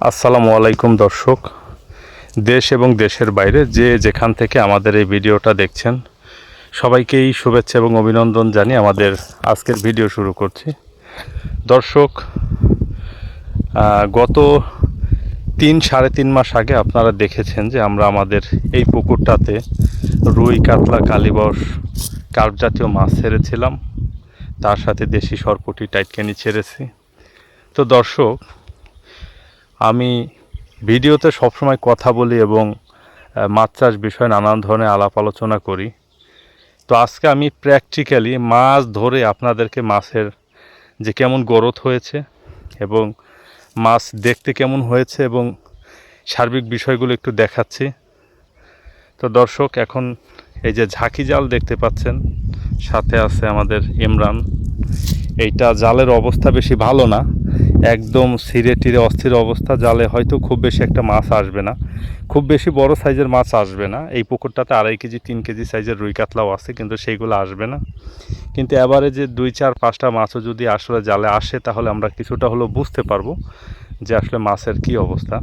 আসসালামু আলাইকুম দর্শক। দেশ এবং দেশের বাইরে যে যেখান থেকে আমাদের এই ভিডিওটা দেখছেন, সবাইকেই শুভেচ্ছা এবং অভিনন্দন জানিয়ে আমাদের আজকের ভিডিও শুরু করছি। দর্শক গত তিন সাড়ে তিন মাস আগে আপনারা দেখেছেন যে আমরা আমাদের এই পুকুরটাতে রুই, কাতলা কালীবস কার্প জাতীয় মাছ ছেড়েছিলাম। তার সাথে দেশি সরপুটি টাইটকেনি ছেড়েছি। তো দর্শক আমি ভিডিওতে সবসময় কথা বলি এবং মাছ চাষ বিষয়ে নানান ধরনের আলাপ আলোচনা করি। তো আজকে আমি প্র্যাকটিক্যালি মাছ ধরে আপনাদেরকে মাছের যে কেমন গ্রোথ হয়েছে এবং মাছ দেখতে কেমন হয়েছে এবং সার্বিক বিষয়গুলো একটু দেখাচ্ছি। তো দর্শক, এখন এই যে ঝাঁকি জাল দেখতে পাচ্ছেন, সাথে আছে আমাদের ইমরান। এইটা জালের অবস্থা বেশি ভালো না। একদম সিরে টিরে অস্থির অবস্থা। জালে হয়তো খুব বেশি একটা মাছ আসবে না। খুব বেশি বড় সাইজের মাছ আসবে না। এই পুকুরটাতে আড়াই কেজি, তিন কেজি সাইজের রুই কাতলাও আছে, কিন্তু সেইগুলো আসবে না। কিন্তু এবারে যে দুই, চার, পাঁচটা মাছও যদি আসলে জালে আসে, তাহলে আমরা কিছুটা হলেও বুঝতে পারব যে আসলে মাছের কি অবস্থা।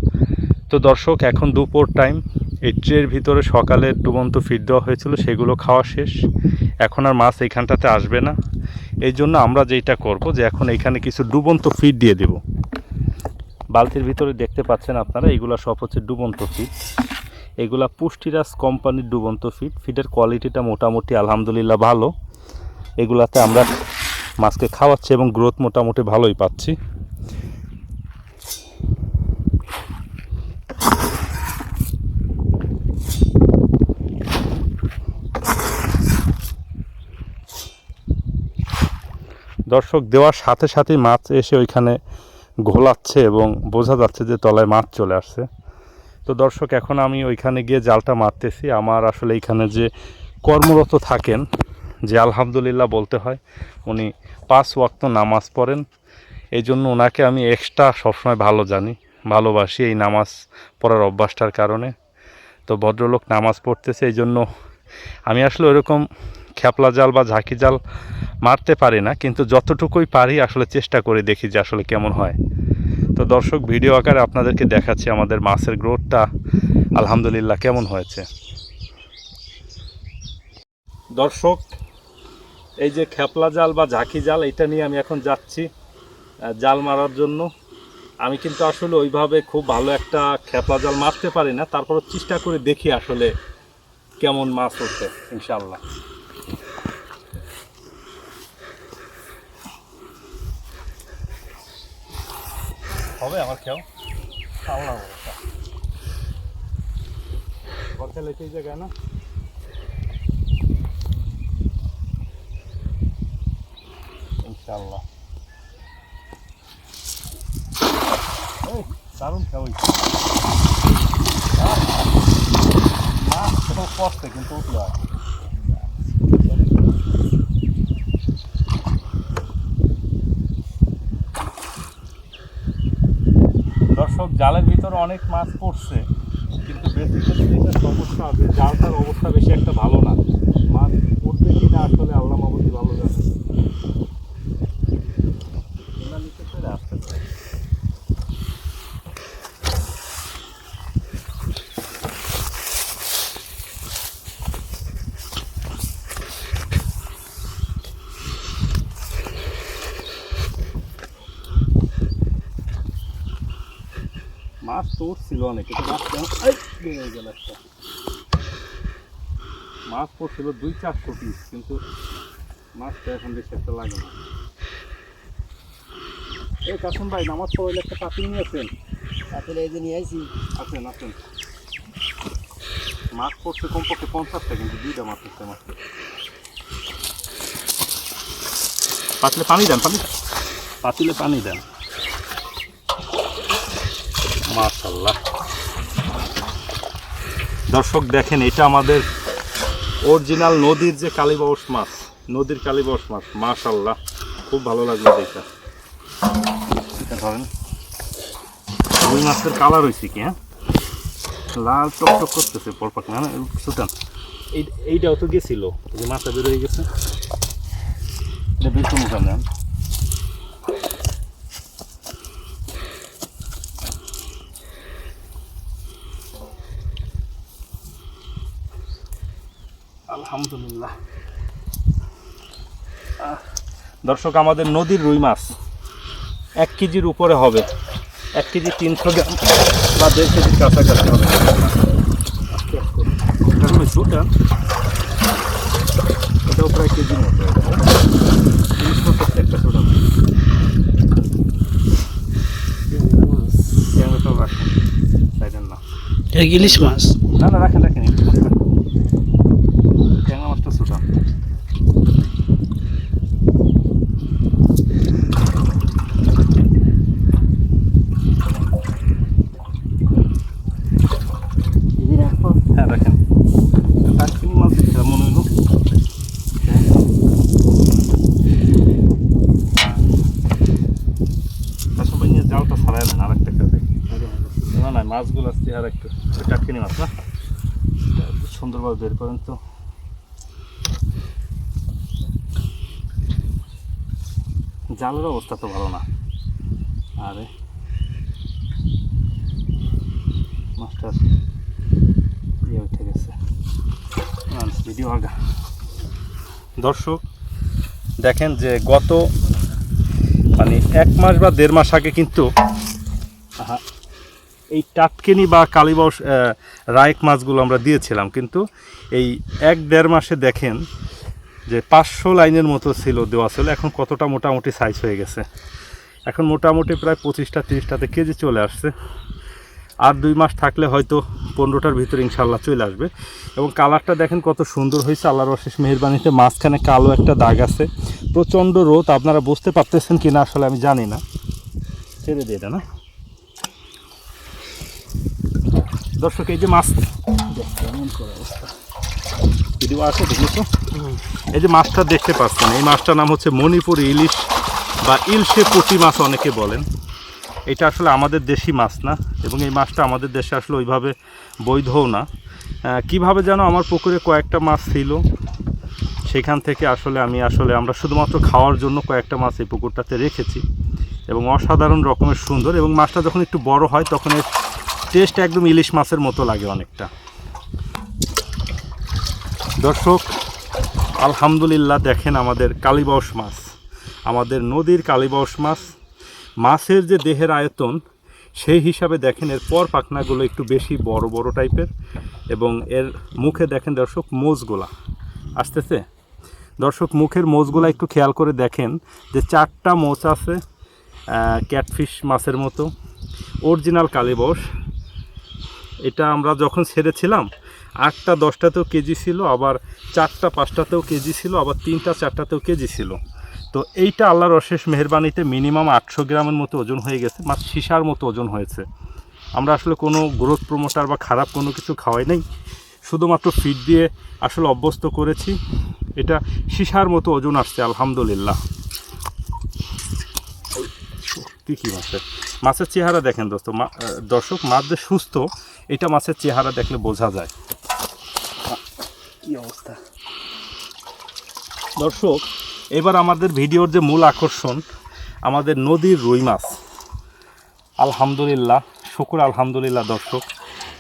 তো দর্শক, এখন দুপুর টাইম এই ট্রের ভিতরে সকালে ডুবন্ত ফিড দেওয়া হয়েছিল, সেগুলো খাওয়া শেষ। এখন আর মাছ এইখানটাতে আসবে না। এই জন্য আমরা যেটা করব যে এখন এখানে কিছু ডুবন্ত ফিড দিয়ে দেব। বালতির ভিতরে দেখতে পাচ্ছেন আপনারা, এগুলা সব হচ্ছে ডুবন্ত ফিড এগুলা পুষ্টিরাজ কোম্পানির ডুবন্ত ফিড ফিডের কোয়ালিটিটা মোটামুটি আলহামদুলিল্লাহ ভালো। এগুলাতে আমরা মাছকে খাওয়াচ্ছি এবং গ্রোথ মোটামুটি ভালোই পাচ্ছি। দর্শক দেওয়ার সাথে সাথেই মাছ এসে ওইখানে ঘোলাচ্ছে এবং বোঝা যাচ্ছে যে তলায় মাছ চলে আসছে। তো দর্শক, এখন আমি ওইখানে গিয়ে জালটা মারতেছি। আমার আসলে এইখানে যে কর্মরত থাকেন, যে আলহামদুলিল্লাহ বলতে হয়, উনি পাঁচ ওয়াক্ত নামাজ পড়েন। এই জন্য ওনাকে আমি এক্সট্রা সবসময় ভালো জানি, ভালোবাসি এই নামাজ পড়ার অভ্যাসটার কারণে। তো ভদ্রলোক নামাজ পড়তেছে এই জন্য আমি আসলে ওইরকম খ্যাপলা জাল বা ঝাঁকি জাল মারতে পারি না, কিন্তু যতটুকুই পারি আসলে চেষ্টা করে দেখি যে আসলে কেমন হয়। তো দর্শক, ভিডিও আকারে আপনাদেরকে দেখাচ্ছি আমাদের মাছের গ্রোথটা। আলহামদুলিল্লাহ, কেমন হয়েছে? দর্শক, এই যে খ্যাপলা জাল বা ঝাঁকি জাল, এটা নিয়ে আমি এখন যাচ্ছি জাল মারার জন্য। আমি কিন্তু আসলে ওইভাবে খুব ভালো একটা খ্যাপলা জাল মারতে পারি না। তারপর চেষ্টা করে দেখি আসলে কেমন মাছ হচ্ছে ইনশাল্লাহ হবে, আমার খেয়াল। আল্লাহ ভরসা লেখে জায়গায় না ইনশাল্লাহ এই, দারুণ খেয়া হয়েছে। মাছ কষ্টে কিন্তু উঠল আর দর্শক জালের ভিতরে অনেক মাছ পড়ছে, কিন্তু যেটা সমস্যা আছে জালটার অবস্থা বেশি একটা ভালো না। মাছ পড়বে কিনা আসলে আল্লাহ মাবুদি ভালো জানে না নিচে চলে আসতে পারে। মাছ তো উঠছিল অনেক কিন্তু মাছ কেমন এই, বেরিয়ে গেল একটা মাছ পড়ছিল দুই চারশো পিস কিন্তু মাছটা এখন বেশি একটা লাগে না। এই কাসম ভাই নামাজ পড়লে একটা পাতিল নিয়েছেন আসলে এই যে নিয়ে আইছি। আছেন আছেন মাছ পড়ছে কমপক্ষে পঞ্চাশটা কিন্তু দুইটা মাছ পড়ছে মাছ পাতিলে পানি দেন পানি। পাতিলে পানি দেন। মাশাল্লাহ দর্শক দেখেন এটা আমাদের অরিজিনাল নদীর যে কালীবাউস মাছ, নদীর কালীবাউস মাছ মাশাল্লাহ খুব ভালো লাগল দেখা এটা ধরেন। রুই মাছের কালার হয়েছে কি হ্যাঁ? লাল টকটক করতেছে পরপাক, না সুতান। এই এইটাও তো গেছিল যে মাথা বের হয়ে গেছে। এটা বের করব আলহামদুলিল্লাহ। দর্শক আমাদের নদীর রুই মাছ এক কেজির উপরে হবে। এক কেজি তিনশো গ্রাম বা দেড় কেজির কাছাকাছি হবে। ছোটা এটাও প্রায় কেজির মতো। তিনশো ছোটা এটা ইলিশ মাছ? না না রাখেন রাখেন। ট্যাংরা মাছটা ছোটা এই রাখো হ্যাঁ রাখেন টাটকিনি মাছ দিচ্ছে মনে হইল তার সবাই নিয়ে জালটা ছাড়াই দেন আর একটা কাজে না না মাছগুলো আর একটু টাটকিনি মাছ, না? সুন্দরভাবে বের করেন তো। জালের অবস্থা তো ভালো না। আরে। মাস্টার ইয়ে উঠে গেছে। ভিডিও আগা দর্শক, দেখেন যে গত মানে এক মাস বা দেড় মাস আগে কিন্তু এই টাটকেনি বা কালীবাস রায়ক মাছগুলো আমরা দিয়েছিলাম, কিন্তু এই এক দেড় মাসে দেখেন যে পাঁচশো লাইনের মতো ছিল, দেওয়া ছিল। এখন কতটা মোটামুটি সাইজ হয়ে গেছে। এখন মোটামুটি প্রায় পঁচিশটা, তিরিশটাতে কেজি চলে আসছে। আর দুই মাস থাকলে হয়তো পনেরোটার ভিতরে ইনশাল্লাহ চলে আসবে। এবং কালারটা দেখেন কত সুন্দর হয়েছে। আল্লাহর অশেষ মেহরবানিতে মাঝখানে কালো একটা দাগ আছে। প্রচণ্ড রোদ, আপনারা বুঝতে পারতেছেন কিনা আসলে আমি জানি না। ছেড়ে দিয়ে না দর্শক এই যে মাছ কেমন করে অবস্থা ভিডিও আছে দেখেছ এই যে মাছটা দেখতে পাচ্ছেন এই মাছটার নাম হচ্ছে মণিপুর ইলিশ বা ইলশে পুঁটি মাছ অনেকে বলেন। এটা আসলে আমাদের দেশি মাছ না এবং এই মাছটা আমাদের দেশে আসলে ওইভাবে বৈধও না। কীভাবে যেন আমার পুকুরে কয়েকটা মাছ ছিল সেখান থেকে আসলে আমি আসলে আমরা শুধুমাত্র খাওয়ার জন্য কয়েকটা মাছ এই পুকুরটাতে রেখেছি এবং অসাধারণ রকমের সুন্দর এবং মাছটা যখন একটু বড় হয় তখন এর টেস্ট একদম ইলিশ মাছের মতো লাগে অনেকটা। দর্শক, আলহামদুলিল্লাহ দেখেন আমাদের কালীবাউস মাছ। আমাদের নদীর কালীবাউস মাছ। মাছের যে দেহের আয়তন, সেই হিসাবে দেখেন এর পর পাখনাগুলো একটু বেশি বড় বড় টাইপের এবং এর মুখে দেখেন দর্শক মোজগুলা। আসতেছে? দর্শক, মুখের মোজগুলা একটু খেয়াল করে দেখেন যে চারটা মোচ আছে ক্যাটফিশ মাছের মতো। অরিজিনাল কালীবাউস এটা আমরা যখন ছেড়েছিলাম, আটটা, দশটাতেও কেজি ছিল, আবার চারটা, পাঁচটাতেও কেজি ছিল, আবার তিনটা, চারটাতেও কেজি ছিল। তো এইটা আল্লাহর অশেষ মেহরবানিতে মিনিমাম আটশো গ্রামের মতো ওজন হয়ে গেছে, মাছ সিসার মতো ওজন হয়েছে। আমরা আসলে কোনো গ্রোথ প্রমোটার বা খারাপ কোনো কিছু খাওয়াই নাই, শুধুমাত্র ফিড দিয়ে আসলে অভ্যস্ত করেছি। এটা সিসার মতো ওজন আসছে, আলহামদুলিল্লাহ। কি কি মাছের? মাছের চেহারা দেখেন দোস্ত দর্শক, মাছ যে সুস্থ এটা মাছের চেহারা দেখলে বোঝা যায়। কি অবস্থা? দর্শক এবার আমাদের ভিডিওর যে মূল আকর্ষণ আমাদের নদীর রুই মাছ। আলহামদুলিল্লাহ শুকুর আলহামদুলিল্লাহ দর্শক।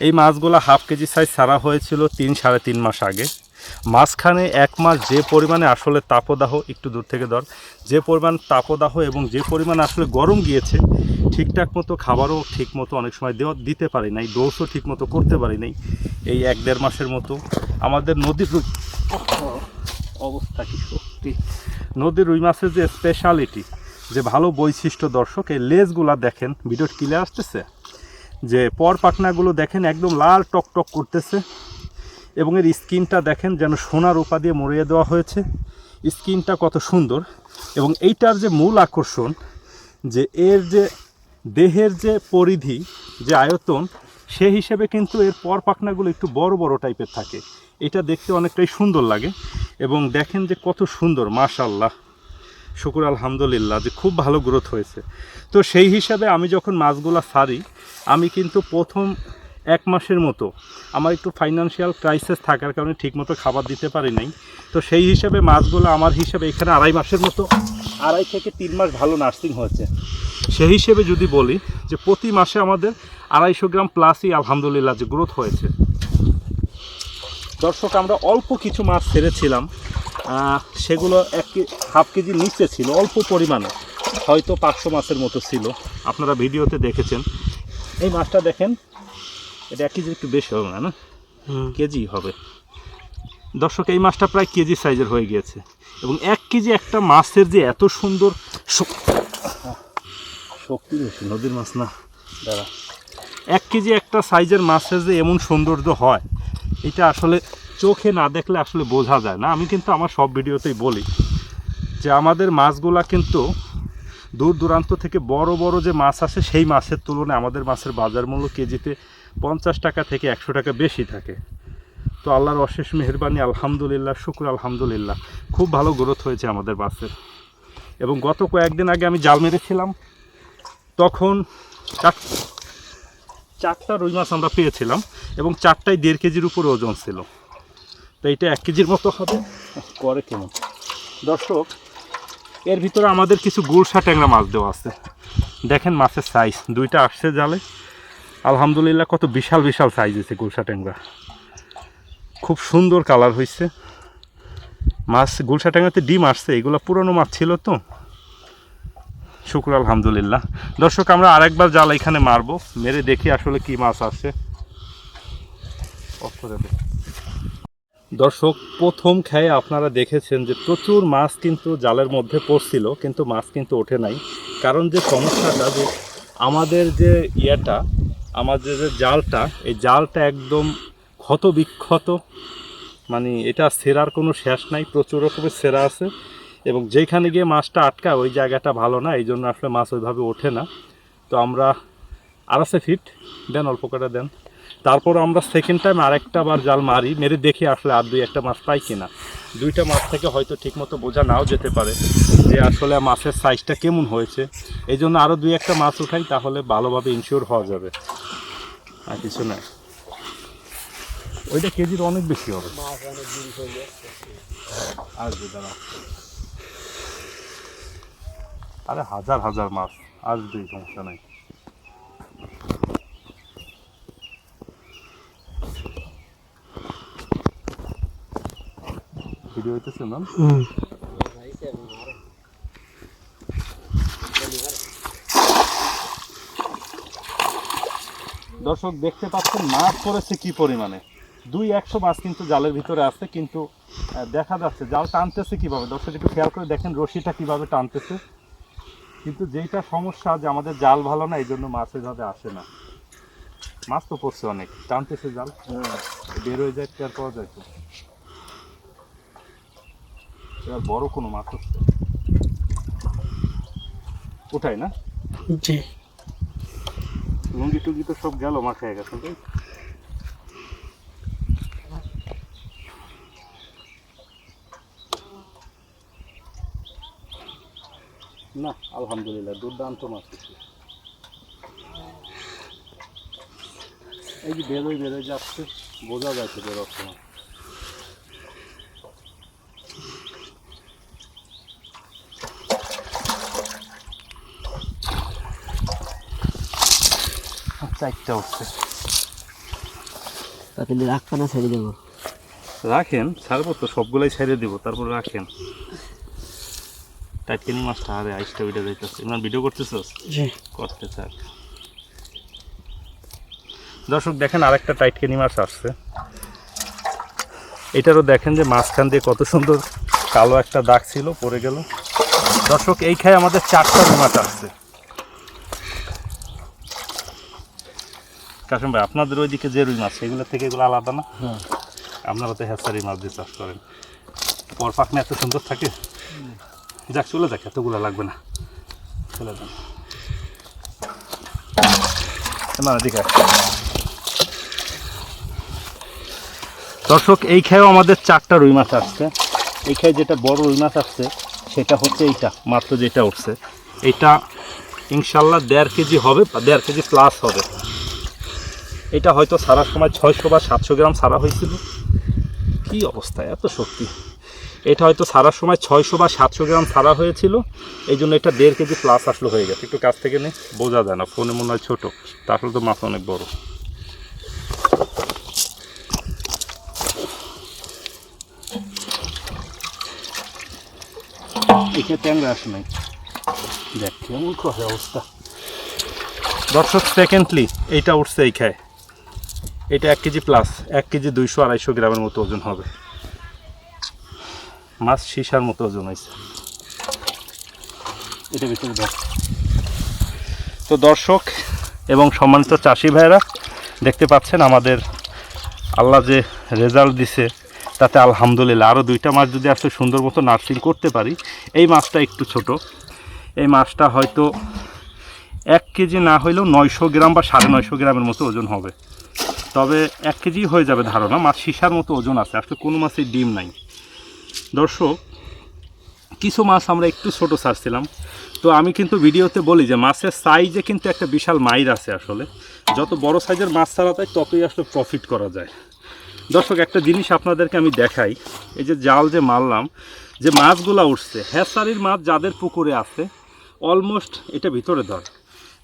এই মাছগুলো হাফ কেজি সাইজ ছাড়া হয়েছিল তিন সাড়ে তিন মাস আগে। মাঝখানে এক মাস যে পরিমাণে আসলে তাপদাহ একটু দূর থেকে ধর যে পরিমাণ তাপদাহ এবং যে পরিমাণ আসলে গরম গিয়েছে ঠিকঠাক মতো খাবারও ঠিক মতো অনেক সময় দেওয়া দিতে পারি নাই ডোজও ঠিক মতো করতে পারি নাই এই এক দেড় মাসের মতো। আমাদের নদীর রুই অবস্থা কি সত্যি। নদীর রুই মাছের যে স্পেশালিটি যে ভালো বৈশিষ্ট্য দর্শক, এই লেজগুলা দেখেন ভিডিও ক্লিয়ার আসতেছে? যে পর পাখনাগুলো দেখেন একদম লাল টক টক করতেছে এবং এর স্কিনটা দেখেন যেন সোনার উপা দিয়ে মরিয়ে দেওয়া হয়েছে। স্কিনটা কত সুন্দর এবং এইটার যে মূল আকর্ষণ, যে এর যে দেহের যে পরিধি, যে আয়তন, সে হিসেবে কিন্তু এর পর পাখনাগুলো একটু বড় বড় টাইপের থাকে। এটা দেখতে অনেকটাই সুন্দর লাগে এবং দেখেন যে কত সুন্দর মাশাল্লাহ শুকুর আলহামদুলিল্লাহ যে খুব ভালো গ্রোথ হয়েছে। তো সেই হিসাবে আমি যখন মাছগুলা সারি, আমি কিন্তু প্রথম এক মাসের মতো। আমার একটু ফাইনান্সিয়াল ক্রাইসিস থাকার কারণে ঠিকমতো খাবার দিতে পারি নাই। তো সেই হিসাবে মাছগুলো আমার হিসাবে এখানে আড়াই মাসের মতো, আড়াই থেকে তিন মাস ভালো নার্সিং হয়েছে। সেই হিসেবে যদি বলি যে প্রতি মাসে আমাদের আড়াইশো গ্রাম প্লাসই আলহামদুলিল্লাহ যে গ্রোথ হয়েছে। দর্শক, আমরা অল্প কিছু মাছ ছেড়েছিলাম। সেগুলো এক হাফ কেজির নিচে ছিল, অল্প পরিমাণে। হয়তো পাঁচশো মাছের মতো ছিল। আপনারা ভিডিওতে দেখেছেন। এই মাছটা দেখেন এটা এক কেজি একটু বেশি হবে না না? কেজি হবে। দর্শক এই মাছটা প্রায় কেজি সাইজের হয়ে গিয়েছে। এবং এক কেজি একটা মাছের যে এত সুন্দর শক- শক্তি বেশি নদীর মাছ না। দাঁড়া। এক কেজি একটা সাইজের মাছের যে এমন সৌন্দর্য হয় এটা আসলে চোখে না দেখলে আসলে বোঝা যায় না। আমি কিন্তু আমার সব ভিডিওতেই বলি যে আমাদের মাছগুলা কিন্তু দূর দূরান্ত থেকে বড় বড় যে মাছ আসে সেই মাছের তুলনায় আমাদের মাছের বাজার মূল্য কেজিতে পঞ্চাশ টাকা থেকে একশো টাকা বেশি থাকে। তো আল্লাহর অশেষ মেহরবানি আলহামদুলিল্লাহ শুক্র আলহামদুলিল্লাহ। খুব ভালো গ্রোথ হয়েছে আমাদের মাছের এবং গত কয়েকদিন আগে আমি জাল মেরেছিলাম। তখন চার- চারটা রুই মাছ আমরা পেয়েছিলাম এবং চারটায় দেড় কেজির উপর ওজন ছিল। তো এইটা এক কেজির মতো হবে। করে কেমন দর্শক এর ভিতরে আমাদের কিছু গুলশা ট্যাংরা মাছ দেওয়া আছে। দেখেন মাছের সাইজ দুইটা আসছে জালে। আলহামদুলিল্লাহ কত বিশাল বিশাল সাইজ হয়েছে গুলশা ট্যাংরা। খুব সুন্দর কালার হয়েছে মাছ গুলশা ট্যাংরাতে ডিম আসছে, এগুলো পুরনো মাছ ছিল তো। শুক্র আলহামদুলিল্লাহ। দর্শক, আমরা আরেকবার জাল এখানে মারবো, মেরে দেখি আসলে কি মাছ আসছে। দর্শক, প্রথম খেয়ে আপনারা দেখেছেন যে প্রচুর মাছ কিন্তু জালের মধ্যে পড়ছিল, কিন্তু মাছ কিন্তু ওঠে নাই। কারণ যে সমস্যাটা যে আমাদের যে ইয়েটা আমাদের যে জালটা, এই জালটা একদম ক্ষত বিক্ষত মানে এটা সেরার কোনো শেষ নাই, প্রচুর রকমের সেরা আছে। এবং যেখানে গিয়ে মাছটা আটকায়, ওই জায়গাটা ভালো না এই জন্য আসলে মাছ ওইভাবে ওঠে না। তো আমরা আড়াইশো ফিট, দেন অল্প করে দেন। তারপর আমরা সেকেন্ড টাইম আরেকটা বার জাল মারি, মেরে দেখি আসলে আর দুই একটা মাছ পাই কিনা। দুইটা মাছ থেকে হয়তো ঠিকমতো বোঝা নাও যেতে পারে যে আসলে মাছের সাইজটা কেমন হয়েছে। এই জন্য আরও দুই একটা মাছ উঠাই, তাহলে ভালোভাবে ইনশিওর হওয়া যাবে। আর কিছু না। ওইটা কেজির অনেক বেশি হবে। আরে হাজার হাজার মাছ আসবে সমস্যা নাই। ভিডিও হইতেছে দর্শক, দেখতে পাচ্ছেন, মাছ পড়েছে কি পরিমাণে? দুই একশো মাছ কিন্তু জালের ভিতরে আছে, কিন্তু দেখা যাচ্ছে, জাল টানতেছে কীভাবে? দর্শক, একটু খেয়াল করে দেখেন রশিটা কীভাবে টানতেছে। কিন্তু যেইটা সমস্যা যে আমাদের জাল ভালো না এই জন্য মাছ এভাবে আসে না। মাছ তো পড়ছে অনেক, টানতেছে জাল। বের হয়ে যায়, টের পাওয়া যায় তো। এবার বড় কোনো মাছ হচ্ছে ওঠাই না জি লুঙ্গি টুঙ্গি তো সব গেল মাছ হয়ে গেছে তাই? না আলহামদুলিল্লাহ দুর্দান্ত মাছ। এই যে বেরোয় বেরোয় যাচ্ছে বোঝা যাচ্ছে বেরোচ্ছে মাছ চারটা উঠছে তাতে রাখবে না ছেড়ে দেবো। রাখেন ছাড়বো তো সবগুলাই ছেড়ে দিব তারপর রাখেন। টাইটকেনি মাছটা আরে আইসটা ভিডিও যাইতেছে ইমরান ভিডিও করতেছস জি। করতে থাক দর্শক দেখেন আরেকটা টাইটকেনি মাছ আসছে। এটারও দেখেন যে মাঝখান দিয়ে কত সুন্দর কালো একটা দাগ ছিল পড়ে গেল। দর্শক এই খায় আমাদের চারটা মাছ আসছে। কাশিম ভাই আপনাদের ওইদিকে যে রুই মাছ সেগুলো থেকে এগুলো আলাদা না? হ্যাঁ। আপনারা তো হ্যাচারি মাছ দিয়ে চাষ করেন। পর পাখনা এত সুন্দর থাকে। যাক চলে যাক এতগুলো লাগবে না। চলে যান না দর্শক এই খেয়েও আমাদের চারটা রুই মাছ আসছে। এই খেয়ে যেটা বড় রুই মাছ আসছে সেটা হচ্ছে এইটা মাত্র যেটা উঠছে। এইটা ইনশাল্লাহ দেড় কেজি হবে বা দেড় কেজি প্লাস হবে। এটা হয়তো সারার সময় ছয়শো বা সাতশো গ্রাম সারা হয়েছিল। কি অবস্থা, এত শক্তি। এটা হয়তো সারার সময় ছয়শো বা সাতশো গ্রাম সারা হয়েছিল। এই জন্য এটা দেড় কেজি প্লাস আসলো হয়ে গেছে। একটু কাছ থেকে নেই বোঝা যায় না, ফোনে মনে হয় ছোটো। তাহলে তো মাছ অনেক বড়। নাই। দেখ, কেমন অবস্থা। দর্শক সেকেন্ডলি এইটা উঠছে এই খায় এটা এক কেজি প্লাস এক কেজি দুইশো আড়াইশো গ্রামের মতো ওজন হবে। মাছ সীসার মতো ওজন হয়েছে। এটা ভিতরে তো দর্শক এবং সম্মানিত চাষি ভাইরা দেখতে পাচ্ছেন আমাদের আল্লাহ যে রেজাল্ট দিছে, তাতে আলহামদুলিল্লাহ আরও দুইটা মাছ যদি আসলে সুন্দর মতো নার্সিং করতে পারি, এই মাছটা একটু ছোট। এই মাছটা হয়তো এক কেজি না হইলেও নয়শো গ্রাম বা সাড়ে নয়শো গ্রামের মতো ওজন হবে। তবে এক কেজি হয়ে যাবে ধারণা। মাছ সিসার মতো ওজন আছে। আসলে কোনো মাছের ডিম নাই। দর্শক, কিছু মাছ আমরা একটু ছোট ছাড়ছিলাম। তো আমি কিন্তু ভিডিওতে বলি যে, মাছের সাইজে কিন্তু একটা বিশাল মাইর আছে আসলে। যত বড় সাইজের মাছ ছাড়া যায়, ততই আসলে প্রফিট করা যায়। দর্শক, একটা জিনিস আপনাদেরকে আমি দেখাই। এই যে জাল যে মারলাম, যে মাছগুলা উঠছে হ্যাসারির মাছ যাদের পুকুরে আছে অলমোস্ট এটা ভিতরে ধর।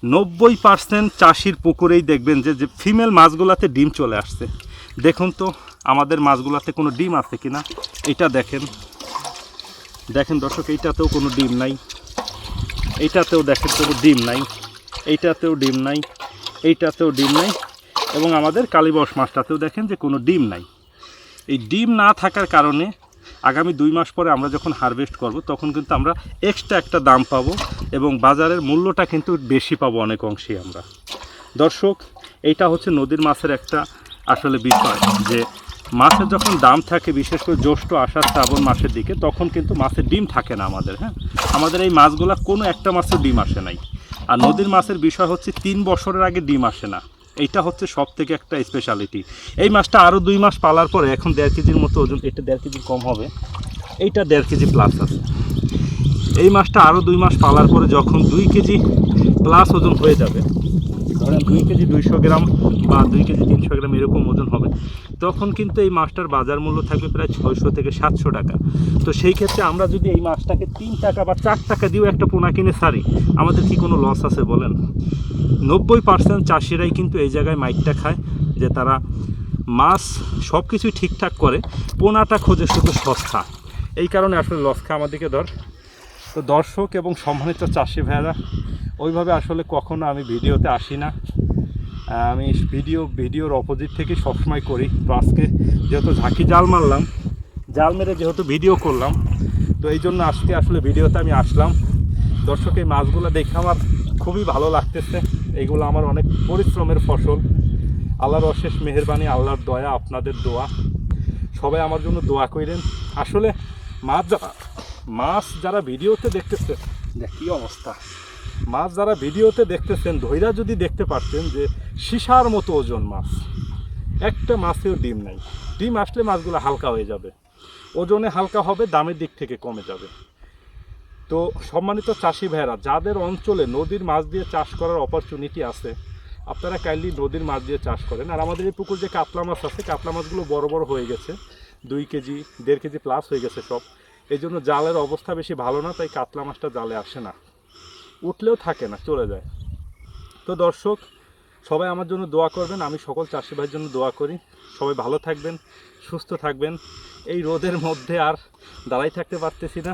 নব্বই পার্সেন্ট চাষির পুকুরেই দেখবেন যে যে ফিমেল মাছগুলাতে ডিম চলে আসছে। দেখুন তো, আমাদের মাছগুলাতে কোনো ডিম আছে কিনা? এটা দেখেন। দেখেন দর্শক, এইটাতেও কোনো ডিম নাই। এইটাতেও দেখেন কোনো ডিম নাই। এইটাতেও ডিম নাই। এইটাতেও ডিম নাই। এবং আমাদের কালীবস মাছটাতেও দেখেন যে কোনো ডিম নাই। এই ডিম না থাকার কারণে আগামী দুই মাস পরে আমরা যখন হারভেস্ট করব, তখন কিন্তু আমরা এক্সট্রা একটা দাম পাবো এবং বাজারের মূল্যটা কিন্তু বেশি পাবো অনেক অংশেই আমরা। দর্শক, এইটা হচ্ছে নদীর মাছের একটা আসলে বিষয় যে মাছের যখন দাম থাকে, বিশেষ করে জ্যৈষ্ঠ, আষাঢ়, শ্রাবণ মাসের দিকে, তখন কিন্তু মাছের ডিম থাকে না আমাদের হ্যাঁ? আমাদের এই মাছগুলা কোনো একটা মাছের ডিম আসে নাই। আর নদীর মাছের বিষয় হচ্ছে তিন বছরের আগে ডিম আসে না। এইটা হচ্ছে সব থেকে একটা স্পেশালিটি এই মাছটা আরও দুই মাস পালার পরে এখন দেড় কেজির মতো ওজন, এটা দেড় কেজি কম হবে। এইটা দেড় কেজি প্লাস আছে। এই মাছটা আরও দুই মাস পালার পরে যখন দুই কেজি প্লাস ওজন হয়ে যাবে ধরেন দুই কেজি দুইশো গ্রাম বা দুই কেজি তিনশো গ্রাম এরকম ওজন হবে, তখন কিন্তু এই মাছটার বাজার মূল্য থাকবে প্রায় ছয়শো থেকে সাতশো টাকা। তো সেই ক্ষেত্রে আমরা যদি এই মাছটাকে তিন টাকা বা চার টাকা দিয়েও একটা পোনা কিনে সারি আমাদের কি কোনো লস আছে বলেন? নব্বই পার্সেন্ট চাষিরাই কিন্তু এই জায়গায় মাইকটা খায়, যে তারা মাছ সব কিছুই ঠিকঠাক করে, পোনাটা খোঁজে শুধু সস্তা। এই কারণে আসলে লস খায় আমাদেরকে ধর। তো দর্শক এবং সম্মানিত চাষি ভাইরা ওইভাবে আসলে কখনো আমি ভিডিওতে আসি না। আমি ভিডিও, ভিডিওর অপোজিট থেকে সবসময় করি। তো আজকে যেহেতু ঝাঁকি জাল মারলাম, জাল মেরে যেহেতু ভিডিও করলাম, তো এই জন্য আজকে আসলে ভিডিওতে আমি আসলাম। দর্শক, এই মাছগুলো দেখে আমার খুবই ভালো লাগতেছে। এইগুলো আমার অনেক পরিশ্রমের ফসল। আল্লাহর অশেষ মেহেরবানি, আল্লাহর দয়া, আপনাদের দোয়া। সবাই আমার জন্য দোয়া করেন আসলে মাছ মাছ যারা ভিডিওতে দেখতেছে, দেখ অবস্থা। মাছ যারা ভিডিওতে দেখতেছেন, ধৈরা যদি দেখতে পারতেন যে সীসার মতো ওজন মাছ। একটা মাছেও ডিম নাই। ডিম আসলে মাছগুলো হালকা হয়ে যাবে। ওজনে হালকা হবে, দামের দিক থেকে কমে যাবে। তো সম্মানিত চাষি ভাইয়েরা, যাদের অঞ্চলে নদীর মাছ দিয়ে চাষ করার অপরচুনিটি আছে, আপনারা কাইন্ডলি নদীর মাছ দিয়ে চাষ করেন। আর আমাদের এই পুকুর যে কাতলা মাছ আছে, কাতলা মাছগুলো বড় বড় হয়ে গেছে। দুই কেজি, দেড় কেজি প্লাস হয়ে গেছে সব। এই জন্য জালের অবস্থা বেশি ভালো না, তাই কাতলা মাছটা জালে আসে না। উঠলেও থাকে না, চলে যায়। তো দর্শক, সবাই আমার জন্য দোয়া করবেন, আমি সকল চাষি ভাইয়ের জন্য দোয়া করি। সবাই ভালো থাকবেন, সুস্থ থাকবেন। এই রোদের মধ্যে আর দাঁড়াই থাকতে পারতেছি না।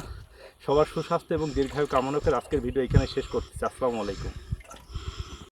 সবার সুস্বাস্থ্য এবং দীর্ঘায়ু কামনা করে আজকের ভিডিও এখানে শেষ করতেছি। আসসালামু আলাইকুম।